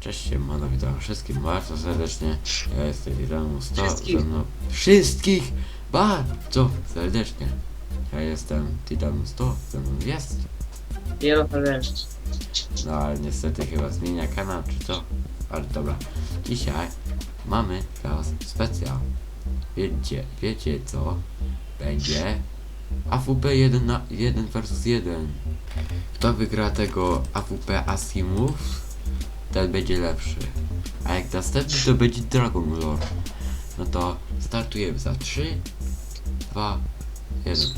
Cześć, siemano, witam wszystkich bardzo serdecznie. Ja jestem Iranu 100, Wszystkich. ze mną wszystkich bardzo serdecznie. Ja jestem Titan 100, ze mną jest. Wielopoleczny. No ale niestety chyba zmienia kanał czy co. Ale dobra. Dzisiaj mamy dla was specjal. Wiecie, wiecie co? Będzie AWP 1 na 1 versus 1. Kto wygra tego AWP Asimów, ten będzie lepszy. A jak następny to będzie Dragon Lord. No to startujemy za 3, 2, 1.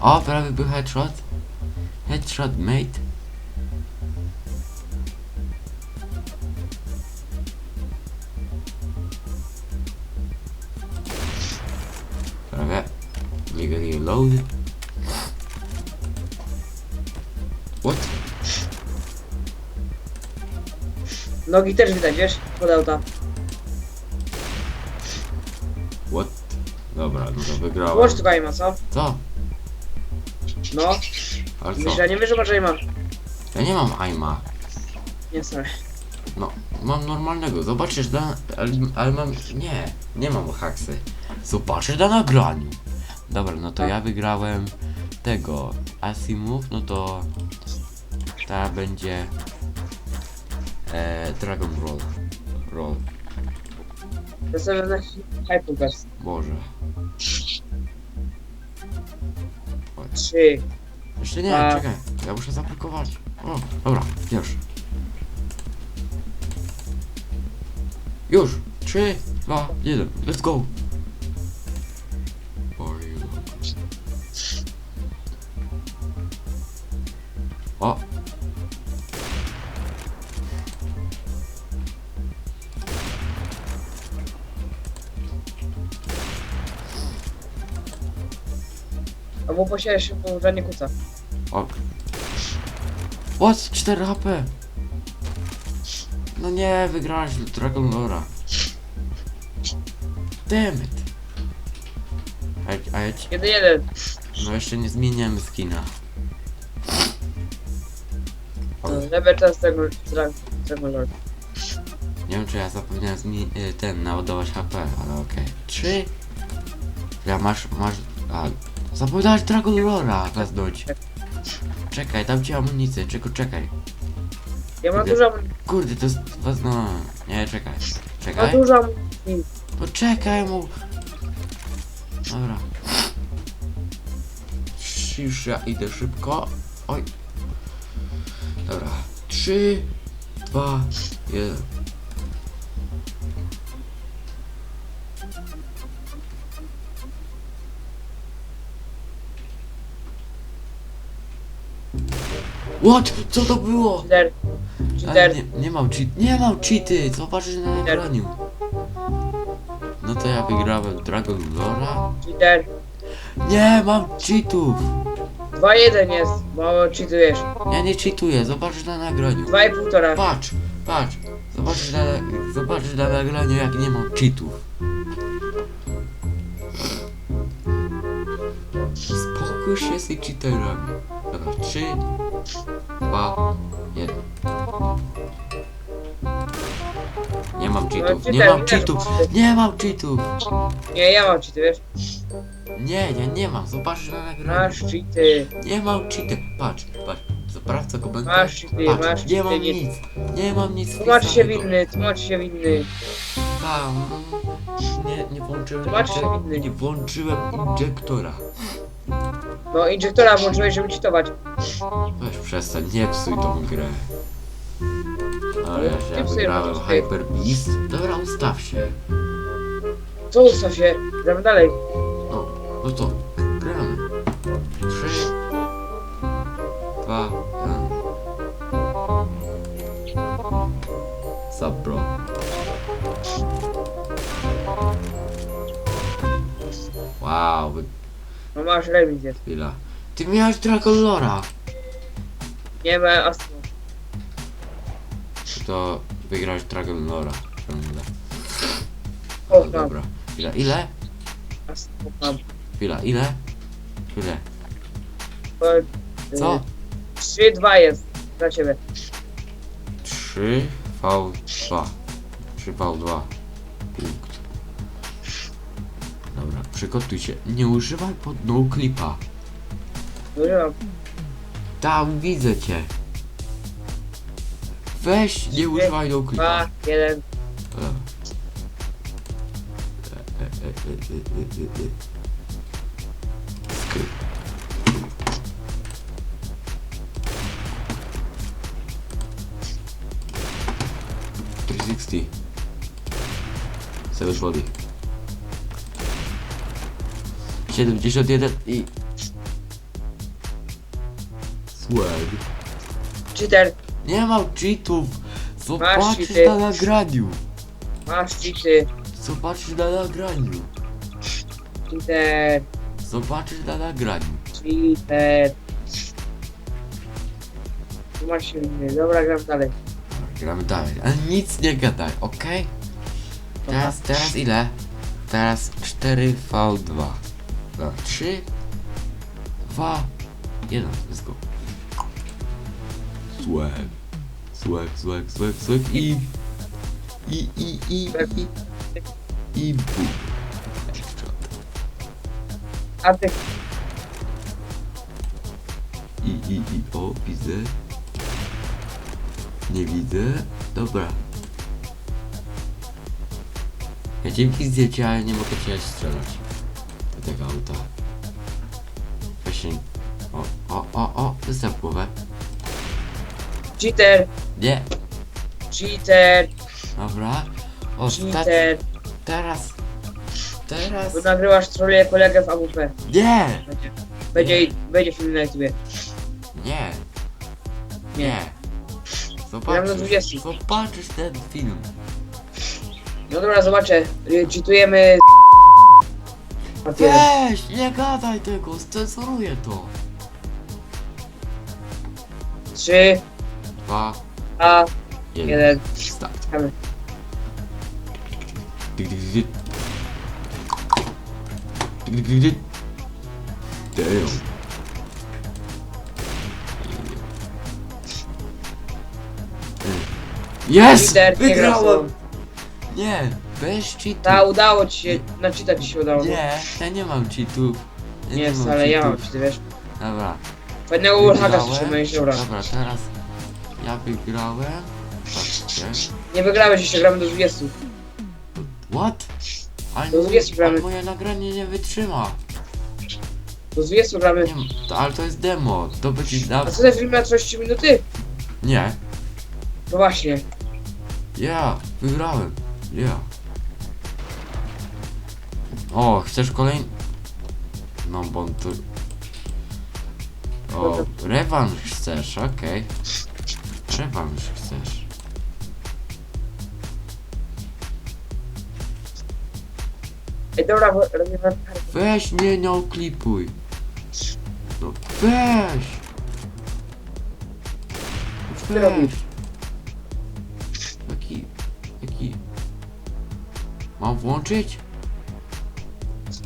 O, prawie był headshot. Headshot, mate. Prawie. Legally loaded. What? Nogi też widać, wiesz? Podał tam. What? Dobra, no to wygrałem. Łącz tu ma, co? Co? No. Ale co? Myślę, nie wiesz, że nie mam. Ja nie mam aima. Nie, sorry. No, mam normalnego. Zobaczysz na... Ale, ale mam... Nie, nie mam haksy. Zobaczysz na nagraniu. Dobra, no to ja wygrałem tego Asimów, no to ta będzie e, Dragon Roll. Roll. To sobie na Hyperverse. Boże. Trzy. Jeszcze nie, A. czekaj. Ja muszę zapakować. O, dobra, już. Już. Trzy, dwa, jeden. Let's go. A bo posiadać się po żadnie kuca. Ok. What? 4 HP. No nie, wygrałeś Dragon Lora. Damn it. A, ja- a ja ci... Jeden, jeden. No jeszcze nie zmieniamy skina. O, Level teraz tego Dragon Lord. nie wiem czy ja zapomniałem zmi- y, ten naładować HP, ale okej. Trzy. Ja masz, masz... A, zapomniałeś Dragon Lora weznąć. Czekaj, dam ci amunicję, czego czekaj. Ja mam dużo Kurde, to jest... No, nie, czekaj. Mam Czekaj. dużo No czekaj mu. Dobra. Już ja idę szybko. Oj. Dobra. Trzy, dwa, jeden. What? Co to było? cheater. Ale Cheater. nie, nie mam cheat, nie mam cheaty, zobaczysz na nagraniu. No to ja wygrałem Dragon Lora. Cheater. Nie, mam cheatów. 2-1 jest, bo cheatujesz. Ja nie cheatuję, zobaczysz na nagraniu. 2,5. Patrz, patrz. Zobaczysz na, zobaczysz na nagraniu jak nie mam cheatów. Spokój się z tymi cheaterami. Dobra, 3, 2, 1. Nie mam cheatów, nie mam cheatów, nie mam cheatów. Nie, ja mam cheaty, wiesz? Nie, ja nie mam, zobaczysz na nagraniu. Masz cheaty. Nie mam cheaty, patrz, patrz. Sprawdź komentarz. Masz cheaty, Patrz, masz nie mam nie- nic, nie mam nic Tłumaczy się wpisanego. winny, tłumaczy się winny. Nie, nie włączyłem, injek- winny. nie włączyłem injektora. No, injektora włączyłeś, żeby cheatować. Weź przestań, nie psuj tą grę. Ale ja się Nie wygrałem to Hyper Beast. Dobra, ustaw się. Co ustaw się? Gramy dalej. No, no to gramy. Trzy, dwa, jeden. Sup, Wow, wy- No masz remis jest. chwila. Ty miałeś Dragon Lora. Nie ma astmu. To wygrałeś Dragon Lora. ciągle. O, No mam. dobra. Chwila, ile? Astmu mam. Chwila, ile? To, y, Co? 3, 2 jest. Dla ciebie. 3 V2. 3 V2. Punkt. Dobra, przygotuj się. Nie używaj pod no clipa. Używam. Tam widzę cię. Weź, nie używaj no. 2, 1. Dobra. E, e, e, e, e, e, e. Sixty. Savage body. 71 i... Swag. Cheater. Nie mam cheatów! Zobaczysz cheaty. na nagraniu! Masz cheaty. Zobaczysz na nagraniu! Cheater. Zobaczysz na nagraniu. Cheater. Tu masz się inny. Dobra, gram dalej. Gramy dalej, ale nic nie gadaj, ok? Teraz, teraz ile? Teraz 4v2. Dobra, 3, 2, 1, let's go. Swag. Swag, swag, swag, swag i... I, i, i, i... I bum. Headshot. A ty I, i, i, o, widzę. Nie widzę. Dobra. Ja cię widzę cię, ale nie mogę cię strzelać. Do tego auta. Właśnie. O, o, o, o, wystaw głowę. cheater. Nie, Cheater. dobra. Ostatni. Cheater. Teraz. Teraz. Tu nagrywasz troluje kolegę w AWP. Nie! Będzie. Będzie, będzie film na YouTubie. Nie! Nie. Nie! Gram na Zobaczysz, 20. zobaczysz ten film. No dobra, zobaczę. Y, Cheatujemy. Weź, nie gadaj tego, scensoruję to. 3, Dwa, 2, jeden, 1. start. Damn. Jest! Cheater, nie gra Wygrałem! Nie, bez cheatu. Ta, udało ci się. Na cheatach ci się udało. Nie, ja nie mam cheatów. Ja Nie, mam wcale ja mam cheatów. cheaty, wiesz. Dobra. Wallhacka wygrałem. słyszymy, dobra. Dobra, teraz ja wygrałem. Patrzcie. Nie wygrałeś jeszcze, gramy do 20. What? Ale, Do 20 gramy. ale moje nagranie nie wytrzyma. Do 20 gramy. Nie, to, ale to jest demo. To będzie na... A co te filmy na 30 minuty? Nie. No właśnie. Ja, wygrałem. Ja. O, chcesz kolejny? No, bo to... O, rewanż chcesz, okej. Rewanż chcesz. Ej, dobra, bo Weź mnie, nie oklipuj. No, weź! ty robisz? Jaki... Jaki... Mam włączyć?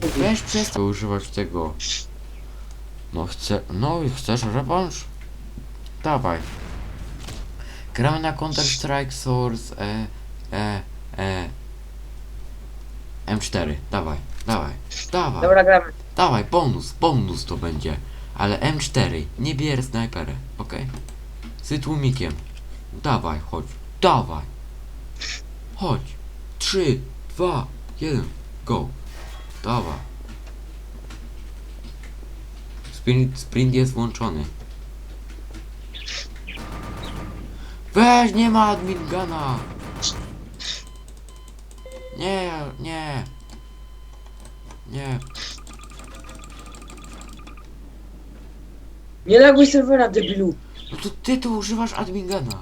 Weź przestań używać tego. No chcę... No i chcesz rewanż? Dawaj. Gramy na Counter Strike Source e... E... E... M4. Dawaj, dawaj, dawaj. Dobra, gramy. Dawaj, bonus, bonus to będzie. Ale M4, nie bierz snajperę, okej? Z tłumikiem. Dawaj, chodź, dawaj. Chodź. 3, 2, 1, go. Dawaj. Sprint, sprint jest włączony. Weź, nie ma admin gana. Nie, nie. Nie. Nie naguj serwera, debilu. No to ty tu używasz admingana.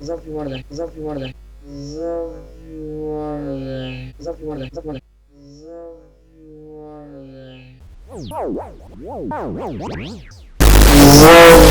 Zamknij mordę, zamknij mordę. Zamknij mordę. Zamknij mordę, zamknij mordę. Zove.